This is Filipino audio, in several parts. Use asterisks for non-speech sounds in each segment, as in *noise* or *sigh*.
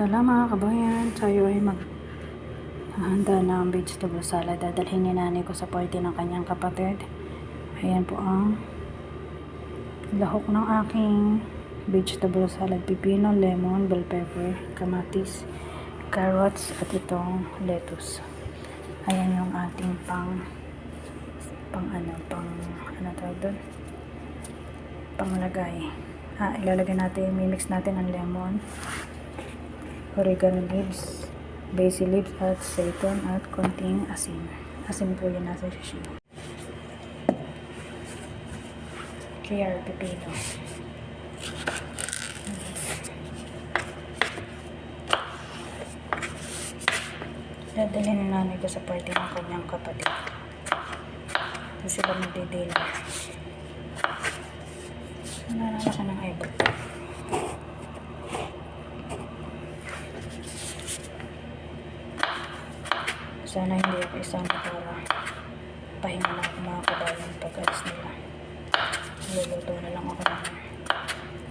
Tala mga kabayan, tayo ay mag hahanda ng vegetable salad. Dadalhin ni nanay ko sa party ng kanyang kapatid. Ayan po ang lahok ng aking vegetable salad. Pipino, lemon, bell pepper, kamatis, carrots, at itong lettuce. Ayan yung ating pang pang ano, pang ano tawag doon? Panglagay. Ah, ilalagay natin, mimix natin ang lemon, oregano leaves, basil leaves at seitan at konting asin. Asin po yun nasa sachet. Clear pipino. Dadalhin ni nanay ko sa party ng kanyang kapatid. Kasi sila magdidila. Nalala ka ng eyebrow. Sana hindi ako isama para pahinga na ako mga kabayan pag alis nila. Luluto na lang ako ng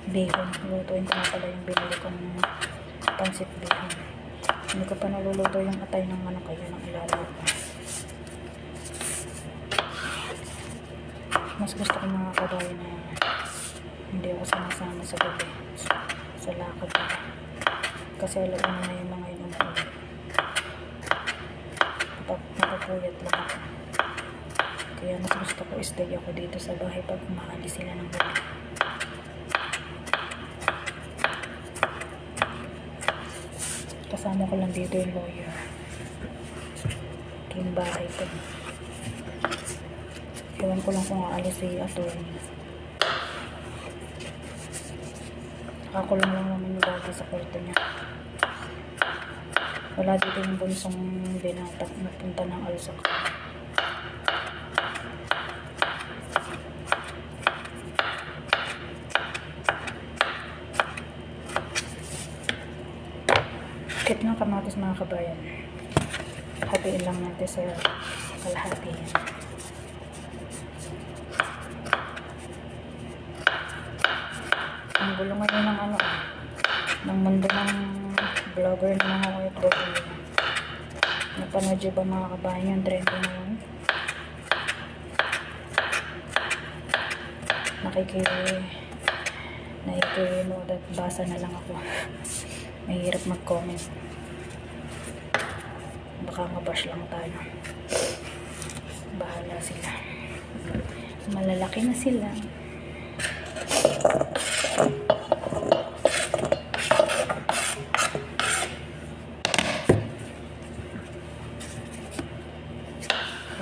bihon. Lutuin ko na pala yung binili ko ng pansit bihon. Hindi ko pa naluluto yung atay ng manok kaya nang ilalaw ko. Mas gusto ko mga kabayan na hindi ako sinasama sa gabi sa lakad ko. Kasi alam mo na yung mga inom ko. Napapuyat lang ako. Kaya mas gusto ko stay ako dito sa bahay pag umaalis sila ng gabi. Kasama ko lang dito yung lawyer. Yung bahay ko. Ewan ko lang kung aalis si attorney. Nakakulong lang naman yung bagay sa kwarto niya. Wala dito yung bunsong binata napunta ng alsak. Kit ng kamatis mga kabayan. Hatiin lang natin sa kalahati. Ang gulo ng ano, ng mundo ng vlogger ng mga OFW. Napanood niyo ba mga kabayan yung trending ngayon? Nakiki nakikinood at basa na lang ako. *laughs* Mahirap mag-comment. Baka mabash lang tayo. Bahala sila. Malalaki na sila.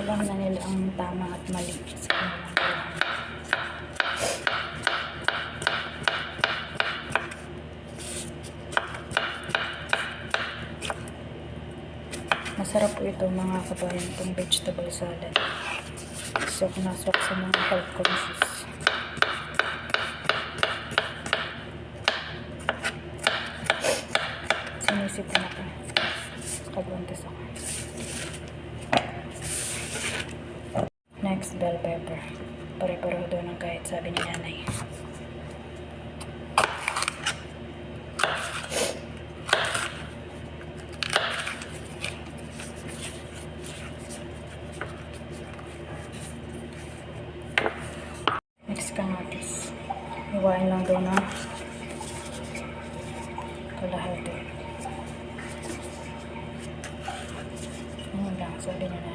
Alam na nila ang tama at mali sa kanilang. Masarap po ito mga kabayan itong vegetable salad. Sok na sok sa mga health conscious. Sinisipin ako. Kabuntis ako. Next, bell pepper. Pare-pareho daw ng kahit sabi ni nanay. Mix kamatis. Iwain lang daw na kalahati. Ano lang, sabi ni nanay.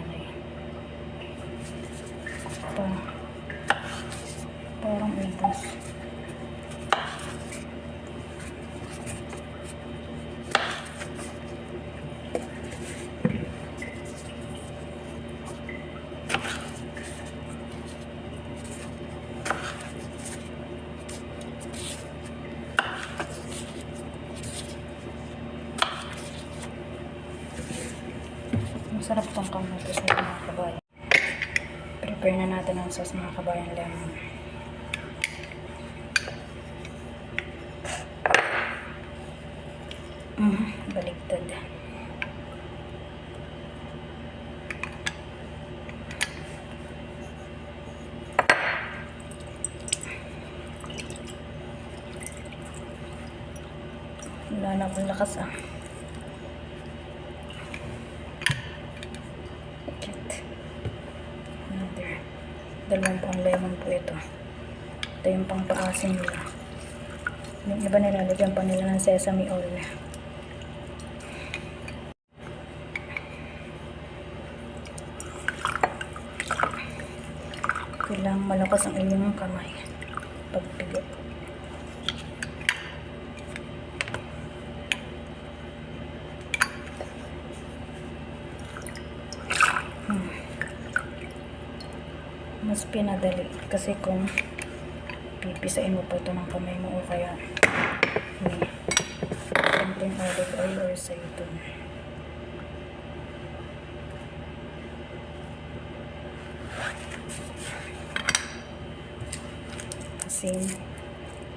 Masarap tong kamatis na mga kabayan. Prepare na natin ang sauce mga kabayan lemon. Mm, baligtad. Wala na akong lakas ah. Dalawang pang lemon po ito. Ito yung pang paasim nila. Yung iba nilalagyan pa nila ng sesame oil. Kailangan malakas ang inyong kamay. Mas pinadali kasi kung pipisain mo pa ito ng kamay mo o kaya may konting olive oil or zaytun. Asin.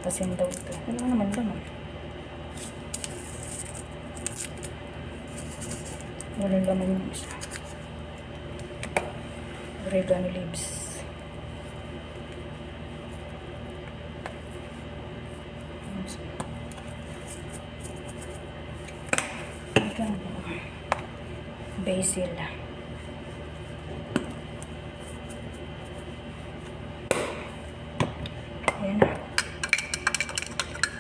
Asin daw ito. Wala naman laman. Walang laman yung isa. Oregano leaves. Oregano. Basil. Ayan.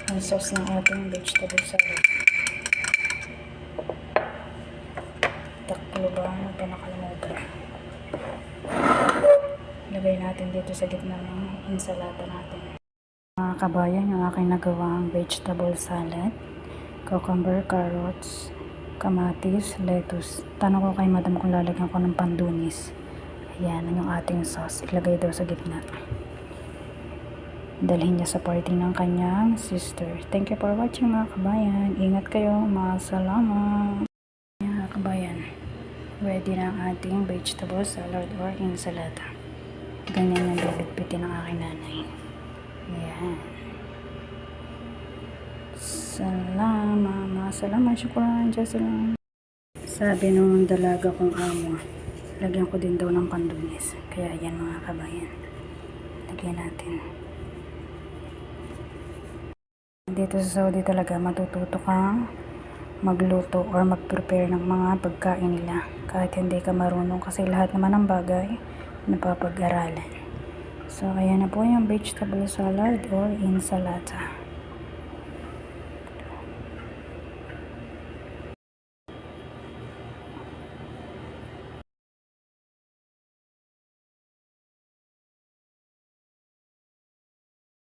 Ang sauce ng ating vegetable salad. Taklo ba? Ano pa nakalimutan? Lagay natin dito sa gitna ng insalata natin. Mga kabayan, yung aking nagawang vegetable salad. Cucumber, carrots, kamatis, lettuce. Tanong ko kay madam kung lalagyan ko ng pandunis. Ayan, yung ating sauce. Ilagay daw sa gitna dalhin niya sa party ng kanyang sister. Thank you for watching mga kabayan. Ingat kayo. Mga salamat. Mga kabayan. Ready na ang ating vegetable salad or ensalada. Ganyan yung bibigpitin ng aking nanay. Ayan. Salamat. Salamat. Syukuran. Jocelyn. Sabi nung dalaga kong amo, lagyan ko din daw ng pandunis. Kaya yan mga kabayan. Lagyan natin. Dito sa Saudi talaga matututo kang magluto or mag-prepare ng mga pagkain nila. Kahit hindi ka marunong kasi lahat naman ng bagay napapag-aralan. So, ayan na po yung vegetable salad or ensalada.